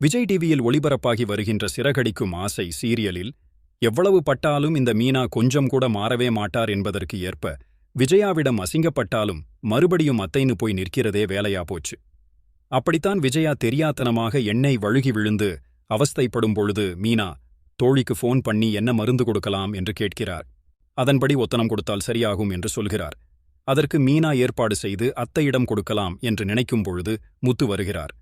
விஜய் டிவியில் ஒளிபரப்பாகி வருகின்ற சிறகடிக்கும் ஆசை சீரியலில் எவ்வளவு பட்டாலும் இந்த மீனா கொஞ்சம் கூட மாறவே மாட்டார் என்பதற்கு ஏற்ப விஜயாவிடம் அசிங்கப்பட்டாலும் மறுபடியும் அத்தைன்னு போய் நிற்கிறதே வேலையா போச்சு. அப்படித்தான் விஜயா தெரியாத்தனமாக எண்ணெய் வழுகி விழுந்து அவஸ்தைப்படும் பொழுது மீனா தோழிக்கு ஃபோன் பண்ணி என்ன மருந்து கொடுக்கலாம்? என்று கேட்கிறார். அதன்படி ஒத்தனம் கொடுத்தால் சரியாகும் என்று சொல்கிறார். அதற்கு மீனா ஏற்பாடு செய்து அத்தையிடம் கொடுக்கலாம் என்று நினைக்கும் பொழுது முத்து வருகிறார்.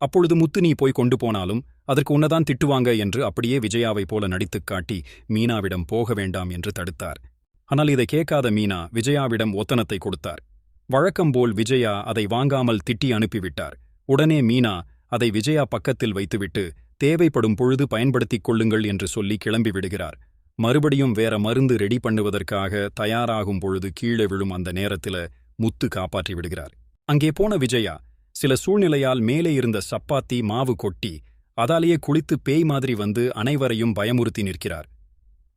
அப்பொழுது முத்து நீ போய் கொண்டு போனாலும் அதற்கு உன்னதான் திட்டுவாங்க என்று அப்படியே விஜயாவைப் போல நடித்துக் காட்டி மீனாவிடம் போக வேண்டாம் என்று தடுத்தார். ஆனால் இதை கேட்காத மீனா விஜயாவிடம் ஒத்தனத்தை கொடுத்தார். வழக்கம்போல் விஜயா அதை வாங்காமல் திட்டி அனுப்பிவிட்டார். உடனே மீனா அதை விஜயா பக்கத்தில் வைத்துவிட்டு தேவைப்படும் பொழுது பயன்படுத்திக் கொள்ளுங்கள் என்று சொல்லி கிளம்பி விடுகிறார். மறுபடியும் வேற மருந்து ரெடி பண்ணுவதற்காக தயாராகும் பொழுது கீழே விழும் அந்த நேரத்தில முத்து காப்பாற்றி விடுகிறார். அங்கே போன விஜயா சில சூழ்நிலையால் மேலே இருந்த சப்பாத்தி மாவு கொட்டி அதாலேயே குளித்து பேய் மாதிரி வந்து அனைவரையும் பயமுறுத்தி நிற்கிறார்.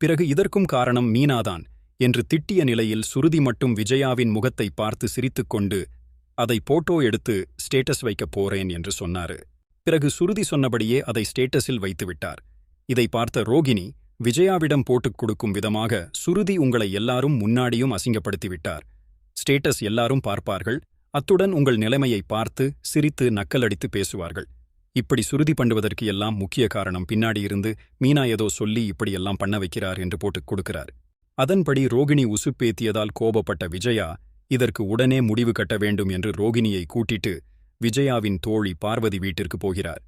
பிறகு இதற்கும் காரணம் மீனாதான் என்று திட்டிய நிலையில் சுருதி மட்டும் விஜயாவின் முகத்தை பார்த்து சிரித்துக்கொண்டு அதை போட்டோ எடுத்து ஸ்டேட்டஸ் வைக்கப் போறேன் என்று சொன்னாரு. பிறகு சுருதி சொன்னபடியே அதை ஸ்டேட்டஸில் வைத்துவிட்டார் இதை பார்த்த ரோகிணி விஜயாவிடம் போட்டுக் கொடுக்கும் விதமாக சுருதி உங்களை எல்லாரும் முன்னாடியும் அசிங்கப்படுத்திவிட்டார் ஸ்டேட்டஸ் எல்லாரும் பார்ப்பார்கள் அத்துடன் உங்கள் நிலைமையை பார்த்து சிரித்து நக்கலடித்து பேசுவார்கள். இப்படி சுருதி பண்ணுவதற்கு எல்லாம் முக்கிய காரணம் பின்னாடி இருந்து மீனா ஏதோ சொல்லி இப்படியெல்லாம் பண்ண வைக்கிறார் என்று போட்டுக் கொடுக்கிறார். அதன்படி ரோகிணி உசுப்பேத்தியதால் கோபப்பட்ட விஜயா இதற்கு உடனே முடிவு கட்ட வேண்டும் என்று ரோகிணியை கூட்டிட்டு விஜயாவின் தோழி பார்வதி வீட்டிற்கு போகிறார்.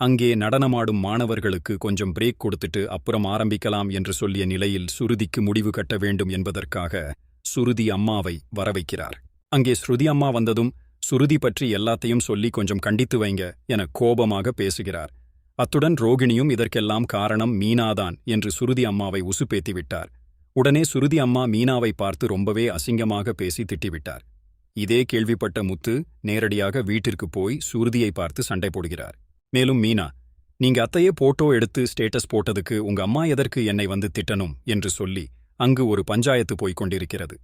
அங்கே நடனமாடும் மாணவர்களுக்கு கொஞ்சம் பிரேக் கொடுத்துட்டு அப்புறம் ஆரம்பிக்கலாம் என்று சொல்லிய நிலையில் சுருதிக்கு முடிவு கட்ட வேண்டும் என்பதற்காக சுருதி அம்மாவை வரவைக்கிறார். அங்கே ஸ்ருதி அம்மா வந்ததும் சுருதி பற்றி எல்லாத்தையும் சொல்லி கொஞ்சம் கண்டித்து வைங்க என கோபமாக பேசுகிறார். அத்துடன் ரோகிணியும் இதற்கெல்லாம் காரணம் மீனாதான் என்று சுருதி அம்மாவை உசுப்பேத்திவிட்டார் உடனே சுருதி அம்மா மீனாவை பார்த்து ரொம்பவே அசிங்கமாக பேசி திட்டிவிட்டார். இதே கேள்விப்பட்ட முத்து நேரடியாக வீட்டிற்கு போய் சுருதியை பார்த்து சண்டை போடுகிறார். மேலும் மீனா நீங்க அத்தையே போட்டோ எடுத்து ஸ்டேட்டஸ் போட்டதுக்கு உங்க அம்மா எதற்கு என்னை வந்து திட்டணும்? என்று சொல்லி அங்கு ஒரு பஞ்சாயத்து போய்க் கொண்டிருக்கிறது.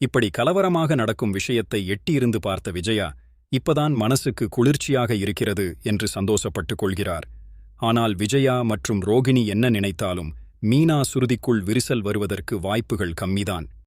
இப்படி கலவரமாக நடக்கும் விஷயத்தை எட்டியிருந்து பார்த்த விஜயா இப்பதான் மனசுக்கு குளிர்ச்சியாக இருக்கிறது என்று சந்தோஷப்பட்டுக் கொள்கிறார். ஆனால் விஜயா மற்றும் ரோகிணி என்ன நினைத்தாலும் மீனா சுருதிக்குள் விரிசல் வருவதற்கு வாய்ப்புகள் கம்மிதான்.